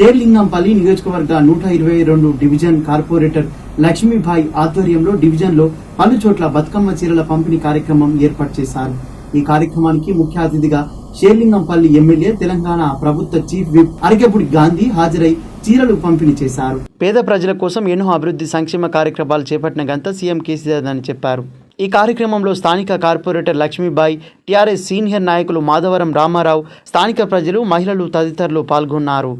షేర్లింగంపల్లి నియోజకవర్గ నూట ఇరవై రెండు డివిజన్ కార్పొరేటర్ లక్ష్మీభాయ్ ఆధ్వర్యంలో డివిజన్లో పలు చోట్ల బతుకమ్మ చీరల పంపిణీ కార్యక్రమం ఏర్పాటు చేశారు. ఈ కార్యక్రమానికి ముఖ్య అతిథిగా షేర్లింగంపల్లి ఎమ్మెల్యే తెలంగాణ ప్రభుత్వ చీఫ్ విప్ అరకెపుడి గాంధీ హాజరై చీరలు పంపిణీ చేశారు. పేద ప్రజల కోసం ఎన్నో అభివృద్ధి సంక్షేమ కార్యక్రమాలు చేపట్టిన గంత సీఎం కేసీఆర్ అని చెప్పారు. ఈ కార్యక్రమంలో స్థానిక కార్పొరేటర్ లక్ష్మీబాయి టీఆర్ఎస్ సీనియర్ నాయకులు మాధవరం రామారావు స్థానిక ప్రజలు మహిళలు తదితరులు పాల్గొన్నారు.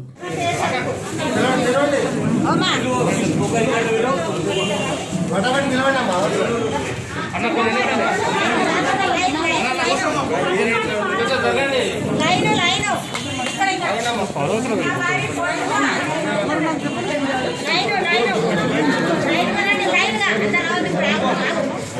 లైన్ లైన్ ఇక్కడ ఇంకా. లైన్ లైన్ లైన్ కనండి లైన్గా అంత రావద్దు ఇప్పుడు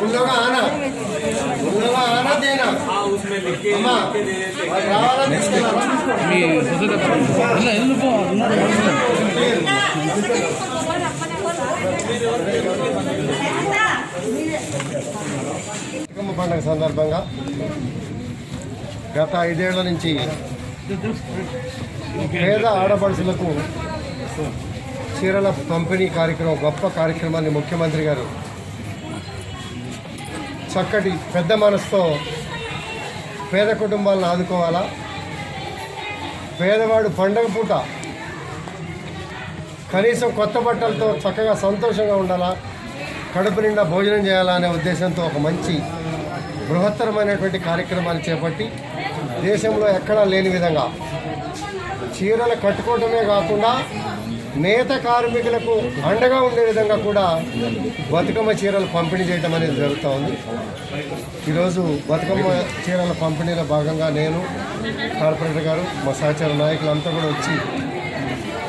उन लोग आना उन लोग आना देना अम्मा పండుగ సందర్భంగా గత ఐదేళ్ళ నుంచి పేద ఆడపడుచులకు చీరల పంపిణీ కార్యక్రమం గొప్ప కార్యక్రమాన్ని ముఖ్యమంత్రి గారు చక్కటి పెద్ద మనసుతో పేద కుటుంబాలను ఆదుకోవాలా? పేదవాడు పండగ పూట కనీసం కొత్త బట్టలతో చక్కగా సంతోషంగా ఉండాలా? కడుపు నిండా భోజనం చేయాలా అనే ఉద్దేశంతో ఒక మంచి బృహత్తరమైనటువంటి కార్యక్రమాలు చేపట్టి దేశంలో ఎక్కడా లేని విధంగా చీరలు కట్టుకోవటమే కాకుండా నేత కార్మికులకు అండగా ఉండే విధంగా కూడా బతుకమ్మ చీరలు పంపిణీ చేయడం అనేది జరుగుతూ ఉంది. ఈరోజు బతుకమ్మ చీరల పంపిణీలో భాగంగా నేను కార్పొరేటర్ గారు మా సహచర నాయకులంతా కూడా వచ్చి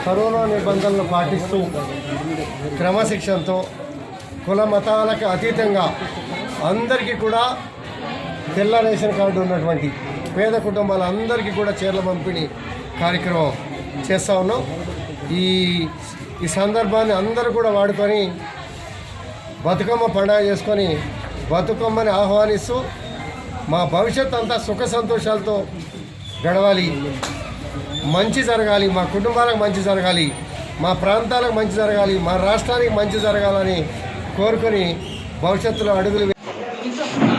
కరోనా నిబంధనలు పాటిస్తూ క్రమశిక్షణతో కుల మతాలకు అతీతంగా అందరికీ కూడా తెల్ల రేషన్ కార్డు ఉన్నటువంటి పేద కుటుంబాలందరికీ కూడా చీరల పంపిణీ కార్యక్రమం చేస్తూ ఉన్నాం. ఈ ఈ సందర్భాన్ని అందరూ కూడా వాడుకొని బతుకమ్మ పండుగ చేసుకొని బతుకమ్మని ఆహ్వానిస్తూ మా భవిష్యత్ అంతా సుఖ సంతోషాలతో గడవాలి. మంచి జరగాలి. మా కుటుంబాలకు మంచి జరగాలి. మా ప్రాంతాలకు మంచి జరగాలి. మా రాష్ట్రానికి మంచి జరగాలని కోరుకొని భవిష్యత్తులో అడుగులు